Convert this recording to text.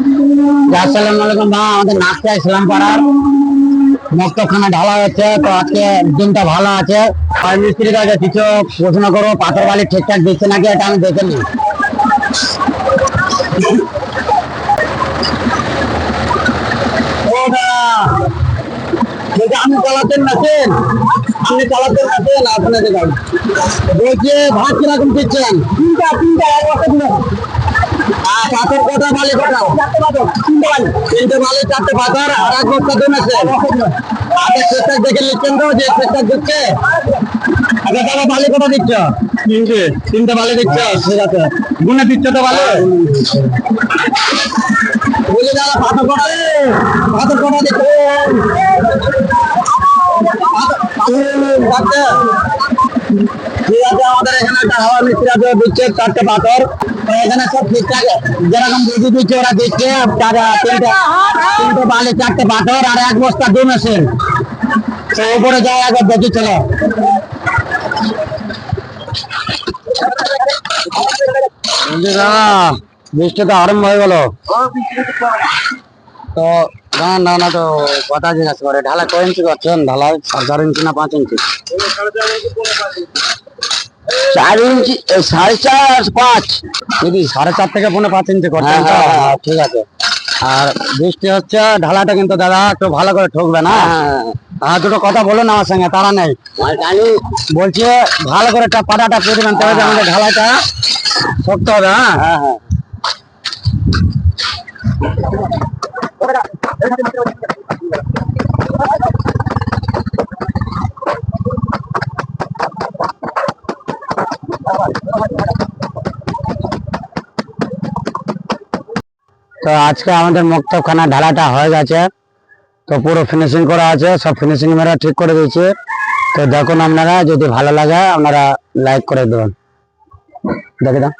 আসসালামু আলাইকুম ভাই, আমাদের নাচটা ইসলাম পাড়ার। মক্তখানা ঢালা হচ্ছে তো আজকে দিনটা ভালো আছে। আর মিস্ত্রির কাছে কিছু প্রশ্ন করব পাথর বালি ঠিকঠাক দিচ্ছে নাকি এটা আমি দেখে নিই। আপনি চালাতেন নাচেন আপনি চালাতেন নাচেন আপনাদের গাড়ি বলছি, ভাত কীরকম দিচ্ছেন? তিনটা তিনটা, এক বছর পাথর কটা বালি কটা তিনটে বালি চারটে পাথর আর এক বস্তা দুন আছে আগে চেষ্টা দেখে নিচ্ছেন তো যে চেষ্টা দিচ্ছে আগে তাহলে বালি কটা দিচ্ছ তিনটে তিনটে বালি দিচ্ছ ঠিক আছে গুনে দিচ্ছ তো বালি বলে দাদা পাথর কটা পাথর কটা দিচ্ছ ঠিক আছে আমাদের এখানে একটা হাওয়া মিস্ত্রি আছে দিচ্ছে চারটে পাথর। এখানে সব ঠিকঠাক, যেরকম বুঝি দিচ্ছে, ওরা দিচ্ছে। তিনটে তিনটে বালি, চারটে পাথর, আর এক বস্তা দু মেশিন। তো উপরে যাই আগে দেখি, চলো। দাদা হয়ে ঢালা কয় ইঞ্চি করছেন? সাড়ে চার ইঞ্চি না পাঁচ ইঞ্চি? চার ইঞ্চি সাড়ে চার পাঁচ। দিদি সাড়ে চার থেকে পৌনে পাঁচ ইঞ্চি করছেন তো? ঠিক আছে। আর বৃষ্টি হচ্ছে ঢালাটা কিন্তু দাদা একটু ভালো করে ঠকবে না? আর দুটো কথা বলুন আমার সঙ্গে তারা নেই। বলছে ভালো করে একটা পাটাটা করে দেবেন তবে আমাদের ঢালাইটা শক্ত হবে হ্যাঁ হ্যাঁ। তো আজকে আমাদের মুক্তখানা ঢালাটা হয়ে গেছে। তো পুরো ফিনিশিং করা আছে, সব ফিনিশিং আমরা ঠিক করে দিয়েছি। তো দেখুন আপনারা, যদি ভালো লাগে আপনারা লাইক করে দেবেন। দেখে দাও।